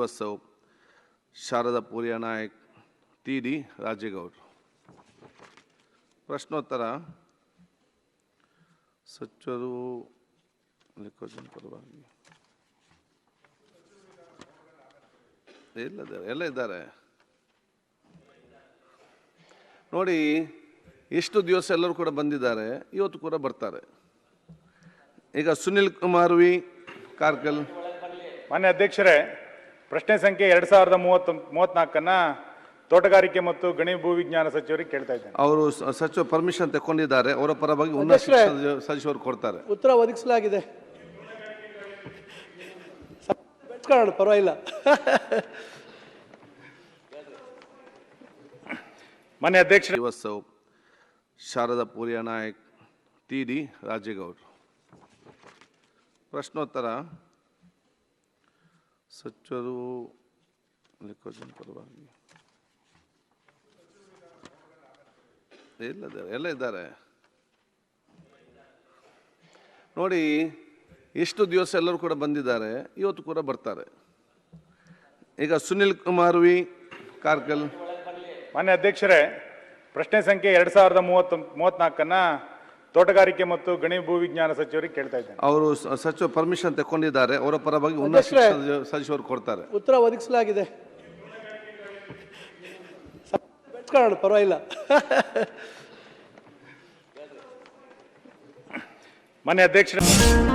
ಶ್ರೀವತ್ಸವ್ Sharada ಪೂರ್ಯ Nayak T D ರಾಜೇಗೌಡ್ ಪ್ರಶ್ನೋತ್ತರ ಸಚಿವರು ಪರವಾಗಿ. ಇಲ್ಲದ ಎಲ್ಲ ಇದ್ದಾರೆ. ನೋಡಿ ಎಷ್ಟು ದಿವಸ ಎಲ್ಲರೂ ಕೂಡ ಬಂದಿದ್ದಾರೆ, ಇವತ್ತು ಕೂಡ ಬರ್ತಾರೆ. ಈಗ ಸುನಿಲ್ ಕುಮಾರ್ ವಿ ಕಾರ್ಕಲ್. ಮಾನ್ಯ ಅಧ್ಯಕ್ಷರೇ ಪ್ರಶ್ನೆ ಸಂಖ್ಯೆ ಎರಡ್ ಸಾವಿರದ ಮೂವತ್ತು ಮೂವತ್ನಾಲ್ಕನ್ನ ತೋಟಗಾರಿಕೆ ಮತ್ತು ಗಣಿ ಭೂ ವಿಜ್ಞಾನ ಸಚಿವರಿಗೆ ಕೇಳ್ತಾ ಇದ್ದಾರೆ ಅವರು ಸಚಿವ ಪರ್ಮಿಷನ್ ತಗೊಂಡಿದ್ದಾರೆ ಅವರ ಪರವಾಗಿ ಉನ್ನತ. ಶಿಕ್ಷಣ ಸಚಿವರು ಕೊಡ್ತಾರೆ. ಉತ್ತರ ಒದಗಿಸಲಾಗಿದೆ. ಪರವಾಗಿಲ್ಲ. ಮನೆ ಅಧ್ಯಕ್ಷ ಶ್ರೀವತ್ಸವ್ ಶಾರದಾ ಪೂರ್ಯ ನಾಯಕ್ ಟಿ ಡಿ ರಾಜೇಗೌಡ್ರು. ಪ್ರಶ್ನೋತ್ತರ ಸಚಿವರು ಲಿಖೋಜನ್ ಪರವಾಗಿ ಎಲ್ಲ ಇದ್ದಾರೆ ಎಲ್ಲ ಇದ್ದಾರೆ. ನೋಡಿ ಎಷ್ಟು ದಿವಸ ಎಲ್ಲರೂ ಕೂಡ ಬಂದಿದ್ದಾರೆ, ಇವತ್ತು ಕೂಡ ಬರ್ತಾರೆ. ಈಗ ಸುನಿಲ್ ಕುಮಾರ್ ವಿ, ಕಾರ್ಕಲ್. ಮಾನ್ಯ ಅಧ್ಯಕ್ಷರೇ, ಪ್ರಶ್ನೆ ಸಂಖ್ಯೆ ಎರಡು ಸಾವಿರದ ಮೂವತ್ತು, ಮೂವತ್ನಾಲ್ಕನ್ನ ತೋಟಗಾರಿಕೆ ಮತ್ತು ಗಣಿ ಭೂ ವಿಜ್ಞಾನ ಸಚಿವರಿಗೆ ಕೇಳ್ತಾ ಇದ್ದೇನೆ. ಅವರು ಸಚಿವ ಪರ್ಮಿಷನ್ ತಗೊಂಡಿದ್ದಾರೆ ಅವರ ಪರವಾಗಿ ಉನ್ನತ. ಶಿಕ್ಷಣ ಸಚಿವರು ಕೊಡ್ತಾರೆ. ಉತ್ತರ ಒದಗಿಸಲಾಗಿದೆ. ಪರವಾಗಿಲ್ಲ. ಮನೆ ಅಧ್ಯಕ್ಷರೇ.